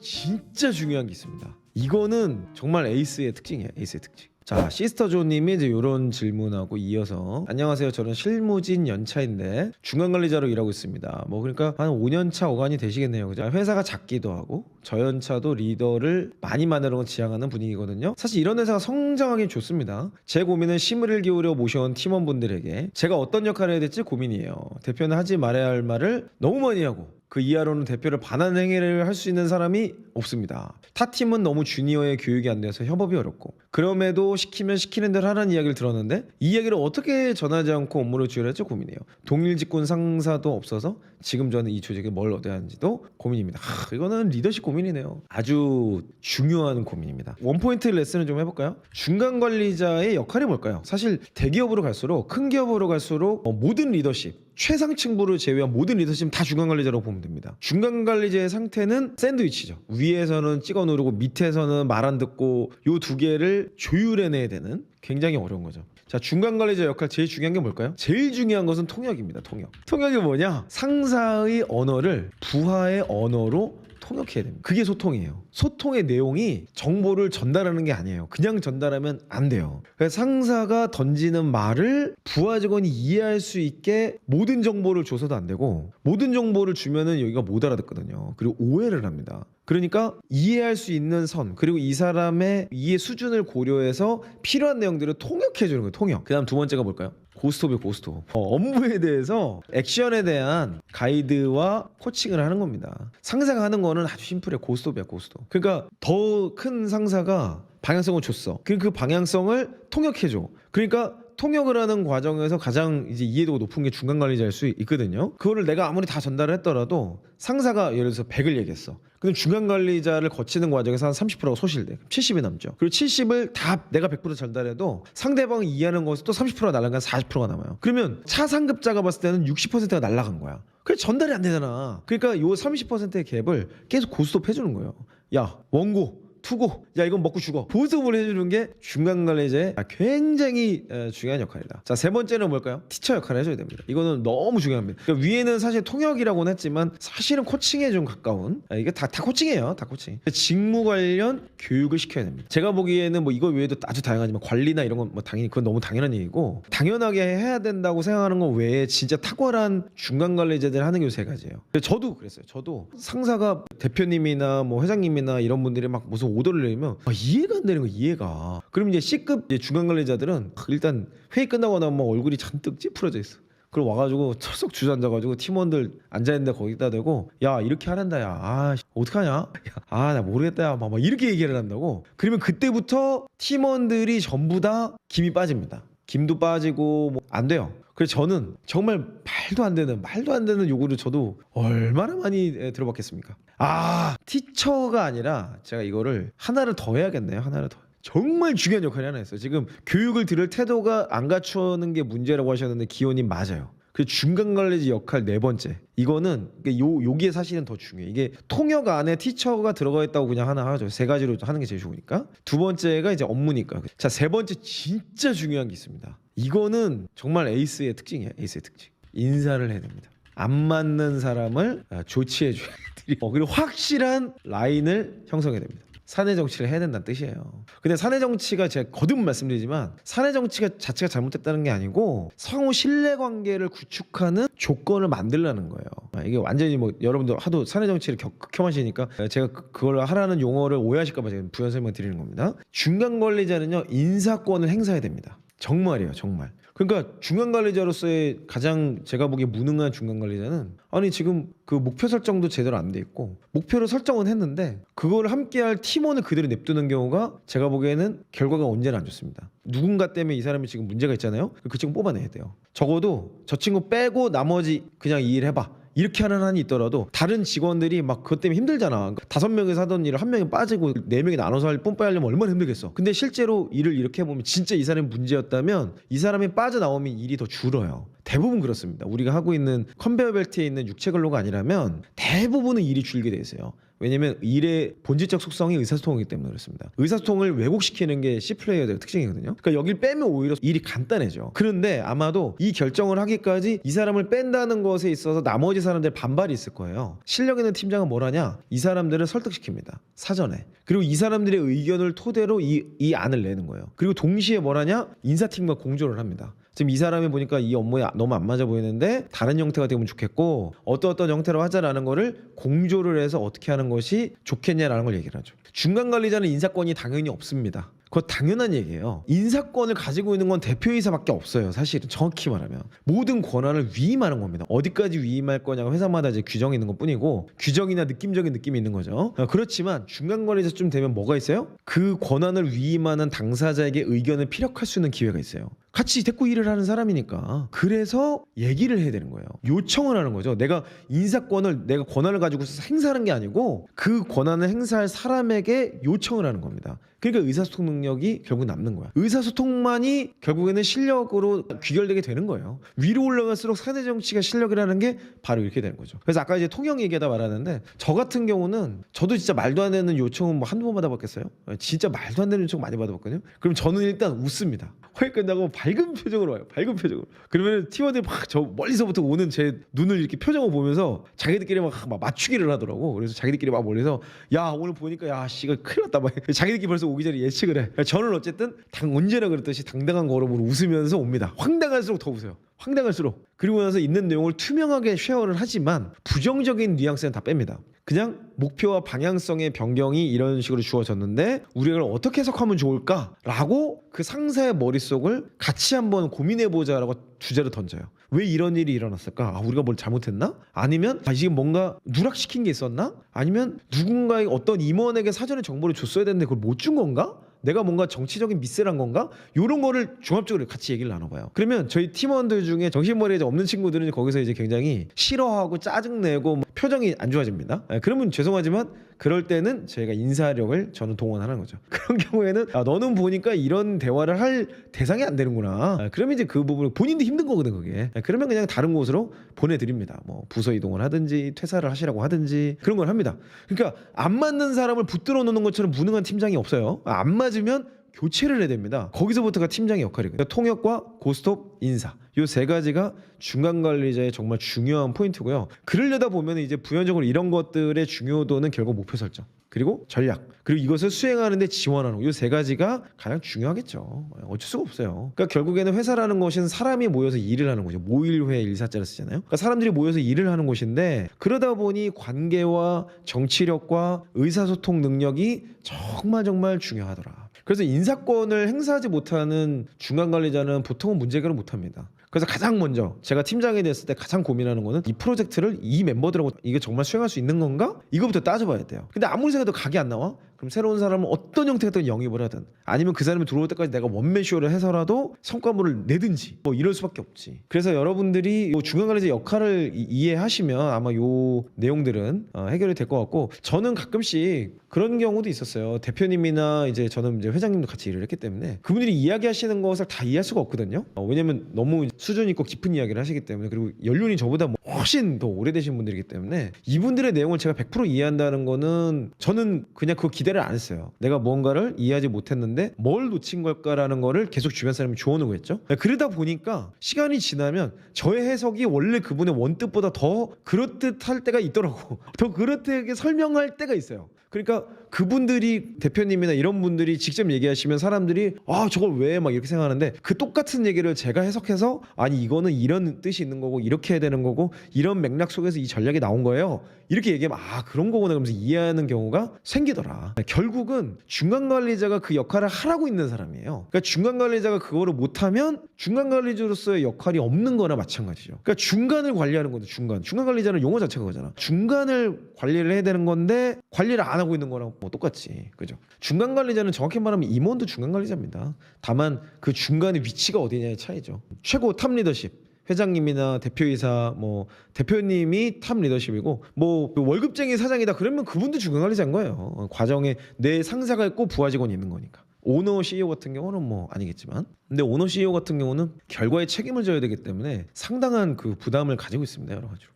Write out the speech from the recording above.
진짜 중요한 게 있습니다. 이거는 정말 에이스의 특징이에요. 에이스의 특징. 자, 시스터조님이 이제 이런 질문하고 이어서 안녕하세요. 저는 실무진 연차인데 중간 관리자로 일하고 있습니다. 뭐 그러니까 한 5년 차 어간이 되시겠네요. 그죠? 회사가 작기도 하고 저연차도 리더를 많이 걸 지향하는 분위기거든요. 사실 이런 회사가 성장하기 좋습니다. 제 고민은 심을 기울여 모셔온 팀원분들에게 제가 어떤 역할을 해야 될지 고민이에요. 대표는 하지 말아야 할 말을 너무 많이 하고 그 이하로는 대표를 반하는 행위를 할 수 있는 사람이 없습니다. 타 팀은 너무 주니어의 교육이 안 돼서 협업이 어렵고 그럼에도 시키면 시키는 대로 하라는 이야기를 들었는데 이 이야기를 어떻게 전하지 않고 업무를 주열할지 고민이에요. 동일 직군 상사도 없어서 지금 저는 이 조직에 뭘 얻어야 하는지도 고민입니다. 하, 이거는 리더십 고민이네요. 아주 중요한 고민입니다. 원포인트 레슨을 좀 해볼까요? 중간 관리자의 역할이 뭘까요? 사실 대기업으로 갈수록 큰 기업으로 갈수록 어, 모든 리더십 최상층부를 제외한 모든 리더십 다 중간 관리자라고 보면 됩니다. 중간 관리자의 상태는 샌드위치죠. 위에서는 찍어 누르고 밑에서는 말 안 듣고 요 두 개를 조율해내야 되는 굉장히 어려운 거죠. 자, 중간 관리자 역할 제일 중요한 게 뭘까요? 제일 중요한 것은 통역입니다. 통역. 통역이 뭐냐? 상사의 언어를 부하의 언어로 통역해야 됩니다. 그게 소통이에요. 소통의 내용이 정보를 전달하는 게 아니에요. 그냥 전달하면 안 돼요. 그래서 상사가 던지는 말을 부하 직원이 이해할 수 있게 모든 정보를 줘서도 안 되고 모든 정보를 주면은 여기가 못 알아듣거든요. 그리고 오해를 합니다. 그러니까 이해할 수 있는 선 그리고 이 사람의 이해 수준을 고려해서 필요한 내용들을 통역해 주는 거예요. 통역. 그다음 두 번째가 뭘까요? 고스톱이에요, 고스톱. 어, 업무에 대해서 액션에 대한 가이드와 코칭을 하는 겁니다. 상사가 하는 거는 아주 심플해. 고스톱이야, 고스톱. 그러니까 더 큰 상사가 방향성을 줬어. 그, 그 방향성을 통역해줘. 그러니까 통역을 하는 과정에서 가장 이제 이해도가 높은 게 중간 관리자일 수 있거든요. 그거를 내가 아무리 다 전달을 했더라도 상사가 예를 들어서 100을 얘기했어. 근데 중간 관리자를 거치는 과정에서 한 30%가 소실돼. 70이 남죠. 그리고 70을 다 내가 100% 전달해도 상대방이 이해하는 것은 또 30%가 날아간 40%가 남아요. 그러면 차상급자가 봤을 때는 60%가 날아간 거야. 그래 전달이 안 되잖아. 그러니까 요 30%의 갭을 계속 고스톱 해주는 거예요. 야 원고 투고 야 이건 먹고 죽어. 보습을 해주는 게 중간 관리자의 굉장히 에, 중요한 역할이다. 자 세 번째는 뭘까요? 티처 역할을 해줘야 됩니다. 이거는 너무 중요합니다. 그러니까 위에는 사실 통역이라고는 했지만 사실은 코칭에 좀 가까운 아, 이게 다, 다 코칭이에요 다 코칭. 직무 관련 교육을 시켜야 됩니다. 제가 보기에는 뭐 이거 외에도 아주 다양하지만 관리나 이런 건 뭐 당연히 그건 너무 당연한 얘기고 당연하게 해야 된다고 생각하는 것 외에 진짜 탁월한 중간 관리자들 하는 게 세 가지예요. 저도 그랬어요. 저도 상사가 대표님이나 뭐 회장님이나 이런 분들이 막 무슨 오더를 내리면 아, 이해가 안 되는 거 이해가. 그럼 이제 C급 이제 중간 관리자들은 일단 회의 끝나고 나면 막 얼굴이 잔뜩 찌푸려져 있어. 그럼 와가지고 철썩 주저앉아가지고 팀원들 앉아있는데 거기다 대고 야 이렇게 하란다 야아 어떡하냐? 아 나 모르겠다 야막 막 이렇게 얘기를 한다고. 그러면 그때부터 팀원들이 전부 다 김이 빠집니다. 김도 빠지고 뭐 안 돼요 그래서 저는 정말 말도 안 되는 말도 안 되는 요구를 저도 얼마나 많이 에, 들어봤겠습니까? 아 티처가 아니라 제가 이거를 하나를 더 해야겠네요 하나를 더. 정말 중요한 역할이 하나 있어요. 지금 교육을 들을 태도가 안 갖추는 게 문제라고 하셨는데 기호님 맞아요. 그 중간 관리자 역할 네 번째. 이거는 요 요게 사실은 더 중요해 이게 통역 안에 티처가 들어가 있다고 그냥 하나 하죠. 세 가지로 하는 게 제일 좋으니까. 두 번째가 이제 업무니까. 자 세 번째 진짜 중요한 게 있습니다 이거는 정말 에이스의 특징이에요 에이스의 특징 인사를 해야 됩니다 안 맞는 사람을 아, 조치해 줘야 돼요 어, 그리고 확실한 라인을 형성해야 됩니다 사내 정치를 해야 된다는 뜻이에요. 근데 사내 정치가 제가 거듭 말씀드리지만 사내 정치가 자체가 잘못됐다는 게 아니고 상호 신뢰 관계를 구축하는 조건을 만들라는 거예요. 아, 이게 완전히 뭐 여러분들 하도 사내 정치를 격, 극혐하시니까 제가 그- 그걸 하라는 용어를 오해하실까봐 제가 부연 설명 드리는 겁니다. 중간 관리자는요 인사권을 행사해야 됩니다. 정말이에요, 정말. 그러니까 중간 관리자로서의 가장 제가 보기에 무능한 중간 관리자는 아니 지금 그 목표 설정도 제대로 안 돼 있고 목표를 설정은 했는데 그걸 함께할 팀원을 그대로 냅두는 경우가 제가 보기에는 결과가 언제나 안 좋습니다. 누군가 때문에 이 사람이 지금 문제가 있잖아요. 그 친구 뽑아내야 돼요. 적어도 저 친구 빼고 나머지 그냥 이 일 해봐. 이렇게 하는 한이 있더라도 다른 직원들이 막 그것 때문에 힘들잖아. 그러니까 다섯 명이서 하던 일을 한 명이 빠지고 네 명이 나눠서 할 뽐빠이 하려면 얼마나 힘들겠어. 근데 실제로 일을 이렇게 해보면 진짜 이 사람이 문제였다면 이 사람이 빠져나오면 일이 더 줄어요. 대부분 그렇습니다. 우리가 하고 있는 컨베어 벨트에 있는 육체 근로가 아니라면 대부분은 일이 줄게 돼 있어요. 왜냐면 일의 본질적 속성이 의사소통이기 때문에 그렇습니다. 의사소통을 왜곡시키는 게 C 플레이어들의 특징이거든요. 그러니까 여길 빼면 오히려 일이 간단해져. 그런데 아마도 이 결정을 하기까지 이 사람을 뺀다는 것에 있어서 나머지 사람들 반발이 있을 거예요. 실력 있는 팀장은 뭘 하냐? 이 사람들을 설득시킵니다. 사전에. 그리고 이 사람들의 의견을 토대로 이, 이 안을 내는 거예요. 그리고 동시에 뭘 하냐? 인사팀과 공조를 합니다. 지금 이 사람이 보니까 이 업무에 너무 안 맞아 보이는데 다른 형태가 되면 좋겠고 어떤 어떤 형태로 하자라는 거를 공조를 해서 어떻게 하는 것이 좋겠냐라는 걸 얘기를 하죠. 중간 관리자는 인사권이 당연히 없습니다. 그거 당연한 얘기예요. 인사권을 가지고 있는 건 대표이사밖에 없어요. 사실은 정확히 말하면 모든 권한을 위임하는 겁니다. 어디까지 위임할 거냐가 회사마다 이제 규정이 있는 것 뿐이고 규정이나 느낌적인 느낌이 있는 거죠. 어, 그렇지만 중간 관리자쯤 되면 뭐가 있어요? 그 권한을 위임하는 당사자에게 의견을 피력할 수 있는 기회가 있어요. 같이 데리고 일을 하는 사람이니까 그래서 얘기를 해야 되는 거예요. 요청을 하는 거죠. 내가 인사권을 내가 권한을 가지고 행사하는 게 아니고 그 권한을 행사할 사람에게 요청을 하는 겁니다. 그러니까 의사소통 능력이 결국 남는 거야. 의사소통만이 결국에는 실력으로 귀결되게 되는 거예요. 위로 올라갈수록 사대 정치가 실력이라는 게 바로 이렇게 되는 거죠. 그래서 아까 이제 통영 얘기하다 말하는데 저 같은 경우는 저도 진짜 말도 안 되는 요청은 뭐 한두 번 받아봤겠어요? 진짜 말도 안 되는 요청 많이 받아봤거든요. 그럼 저는 일단 웃습니다. 회의 끝나고 밝은 표정으로 와요. 밝은 표정으로. 그러면 팀원들이 막 저 멀리서부터 오는 제 눈을 이렇게 표정을 보면서 자기들끼리 막, 막 맞추기를 하더라고. 그래서 자기들끼리 막 멀리서 야 오늘 보니까 야 씨가 큰일 났다. 막 자기들끼리 벌써 오기 전에 예측을 해. 그러니까 저는 어쨌든 당 언제나 그랬듯이 당당한 걸음으로 웃으면서 옵니다. 황당할수록 더 웃어요. 황당할수록 그리고 나서 있는 내용을 투명하게 쉐어를 하지만 부정적인 뉘앙스는 다 뺍니다. 그냥 목표와 방향성의 변경이 이런 식으로 주어졌는데 우리가 이걸 어떻게 해석하면 좋을까라고 그 상사의 머릿속을 같이 한번 고민해 보자라고 주제를 던져요. 왜 이런 일이 일어났을까? 아, 우리가 뭘 잘못했나? 아니면 아, 지금 뭔가 누락시킨 게 있었나? 아니면 누군가의 어떤 임원에게 사전에 정보를 줬어야 되는데 그걸 못 준 건가? 내가 뭔가 정치적인 미스란 건가? 이런 거를 종합적으로 같이 얘기를 나눠봐요. 그러면 저희 팀원들 중에 정신머리에 없는 친구들은 거기서 이제 굉장히 싫어하고 짜증내고 뭐 표정이 안 좋아집니다. 예, 그러면 죄송하지만 그럴 때는 저희가 인사력을 저는 동원하는 거죠. 그런 경우에는 아, 너는 보니까 이런 대화를 할 대상이 안 되는구나. 아, 그러면 이제 그 부분을 본인도 힘든 거거든 그게. 아, 그러면 그냥 다른 곳으로 보내드립니다. 뭐 부서 이동을 하든지 퇴사를 하시라고 하든지 그런 걸 합니다. 그러니까 안 맞는 사람을 붙들어 놓는 것처럼 무능한 팀장이 없어요. 아, 안 맞으면 교체를 해야 됩니다. 거기서부터가 팀장의 역할이거든요. 통역과 고스톱, 인사. 요 세 가지가 중간 관리자의 정말 중요한 포인트고요. 그러려다 보면 이제 부연적으로 이런 것들의 중요도는 결국 목표 설정. 그리고 전략. 그리고 이것을 수행하는데 지원하는 요세 가지가 가장 중요하겠죠. 어쩔 수가 없어요. 그러니까 결국에는 회사라는 것은 사람이 모여서 일을 하는 거죠. 모일회 일사자를 쓰잖아요. 그러니까 사람들이 모여서 일을 하는 곳인데 그러다 보니 관계와 정치력과 의사소통 능력이 정말 정말 중요하더라. 그래서 인사권을 행사하지 못하는 중간 관리자는 보통은 문제 해결을 못합니다. 그래서 가장 먼저 제가 팀장이 됐을 때 가장 고민하는 거는 이 프로젝트를 이 멤버들하고 이게 정말 수행할 수 있는 건가? 이거부터 따져봐야 돼요. 근데 아무리 생각해도 각이 안 나와? 그럼 새로운 사람은 어떤 형태든 영입을 하든 아니면 그 사람이 들어올 때까지 내가 원맨 쇼를 해서라도 성과물을 내든지 뭐 이럴 수밖에 없지. 그래서 여러분들이 요 중간 관리자 역할을 이- 이해하시면 아마 요 내용들은 어, 해결이 될 것 같고 저는 가끔씩 그런 경우도 있었어요. 대표님이나 이제 저는 이제 회장님도 같이 일을 했기 때문에 그분들이 이야기하시는 것을 다 이해할 수가 없거든요. 어, 왜냐면 너무 수준 있고 깊은 이야기를 하시기 때문에 그리고 연륜이 저보다 뭐 훨씬 더 오래되신 분들이기 때문에 이분들의 내용을 제가 100% 이해한다는 거는 저는 그냥 그 기대를 안 했어요. 내가 뭔가를 이해하지 못했는데 뭘 놓친 걸까라는 거를 계속 주변 사람이 조언을 구했죠. 그러다 보니까 시간이 지나면 저의 해석이 원래 그분의 원뜻보다 더 그렇듯 할 때가 있더라고. 더 그렇게 설명할 때가 있어요. 그러니까 그분들이 대표님이나 이런 분들이 직접 얘기하시면 사람들이 아 저걸 왜? 막 이렇게 생각하는데 그 똑같은 얘기를 제가 해석해서 아니 이거는 이런 뜻이 있는 거고 이렇게 해야 되는 거고 이런 맥락 속에서 이 전략이 나온 거예요. 이렇게 얘기하면 아 그런 거구나. 그러면서 이해하는 경우가 생기더라. 결국은 중간 관리자가 그 역할을 하라고 있는 사람이에요. 그러니까 중간 관리자가 그거를 못하면 중간 관리자로서의 역할이 없는 거나 마찬가지죠. 그러니까 중간을 관리하는 건데 중간. 중간 관리자는 용어 자체가 그거잖아. 중간을 관리를 해야 되는 건데 관리를 안 하고 있는 거랑 뭐 똑같지. 그죠? 중간 관리자는 정확히 말하면 임원도 중간 관리자입니다. 다만 그 중간의 위치가 어디냐의 차이죠. 최고 탑 리더십. 회장님이나 대표이사 뭐 대표님이 탑 리더십이고 뭐 월급쟁이 사장이다 그러면 그분도 중간 관리자인 거예요. 어, 과정에 내 상사가 있고 부하 직원이 있는 거니까. 오너 CEO 같은 경우는 뭐 아니겠지만. 근데 오너 CEO 같은 경우는 결과에 책임을 져야 되기 때문에 상당한 그 부담을 가지고 있습니다 여러 가지로